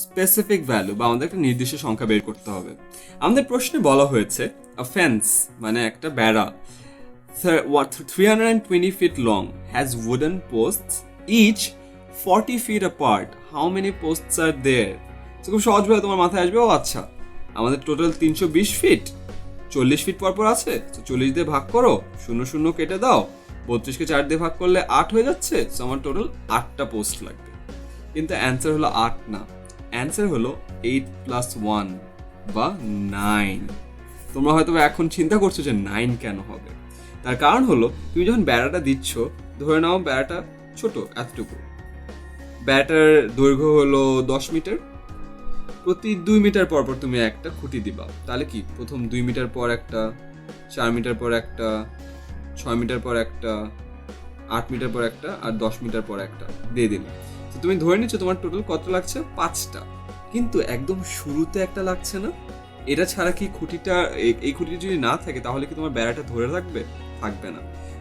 Specific value বা আমাদের একটা নির্দিষ্ট সংখ্যা বের করতে হবে। আমাদের প্রশ্নে বলা হয়েছে ফেন্স মানে একটা বেড়া three hundred and twenty feet long has wooden post each forty feet apart how many posts are there তো খুব সহজভাবে তোমার মাথায় আসবে, ও আচ্ছা আমাদের টোটাল তিনশো বিশ ফিট চল্লিশ ফিট পর পর আছে, তো চল্লিশ দিয়ে ভাগ করো, শূন্য শূন্য কেটে দাও, বত্রিশকে চার দিয়ে ভাগ করলে আট হয়ে যাচ্ছে তো আমার টোটাল আটটা পোস্ট লাগবে। কিন্তু অ্যান্সার হলো আট না। অ্যান্সার হলো এইট প্লাস ওয়ান বা নাইন তোমরা হয়তো এখন চিন্তা করছ যে নাইন কেন হবে? তার কারণ হলো, তুমি যখন বেড়াটা দিচ্ছ, ধরে নাও বেড়াটা ছোট এতটুকু। বেড়াটার দৈর্ঘ্য হলো দশ মিটার। প্রতি দুই মিটার পর পর তুমি একটা খুঁটি দিবা। তাহলে কি? প্রথম দুই মিটার পর একটা, চার মিটার পর একটা, ছয় মিটার পর একটা, আট মিটার পর একটা আর দশ মিটার পর একটা। দিয়ে দিলে। তো তুমি ধরে নিচ্ছ তোমার টোটাল কত লাগছে? পাঁচটা। কিন্তু একদম শুরুতে একটা লাগছে না। এটা ছাড়া কি খুঁটিটা, এই- খুঁটিটা যদি না থাকে, তাহলে কি তোমার বেড়াটা ধরে থাকবে থাকবে না।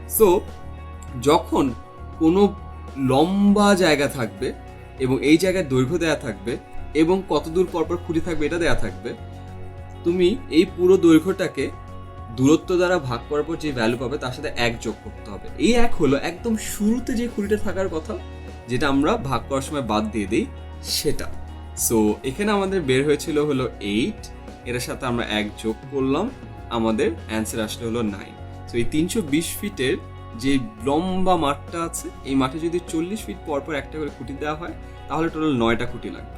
সো যখন কোনো লম্বা জায়গা থাকবে এবং এই জায়গায় দৈর্ঘ্য দেয়া থাকবে এবং কত দূর পরপর খুঁটি থাকবে এটা দেয়া থাকবে, তুমি এই পুরো দৈর্ঘ্যটাকে দূরত্ব দ্বারা ভাগ করার পর যে ভ্যালু পাবে তার সাথে এক যোগ করতে হবে। এই এক হলো একদম শুরুতে যে খুঁটিটা থাকার কথা যেটা আমরা ভাগ করার সময় বাদ দিয়ে দিই, সেটা। সো এখানে আমাদের বের হয়েছিল হলো এইট এর সাথে আমরা এক যোগ করলাম, আমাদের অ্যান্সার আসলে হলো নাইন সো এই তিনশো বিশ ফিটের যে লম্বা মাঠটা আছে, এই মাঠে যদি চল্লিশ ফিট পর পর একটা করে খুঁটি দেওয়া হয়, তাহলে টোটাল নয়টা খুঁটি লাগবে।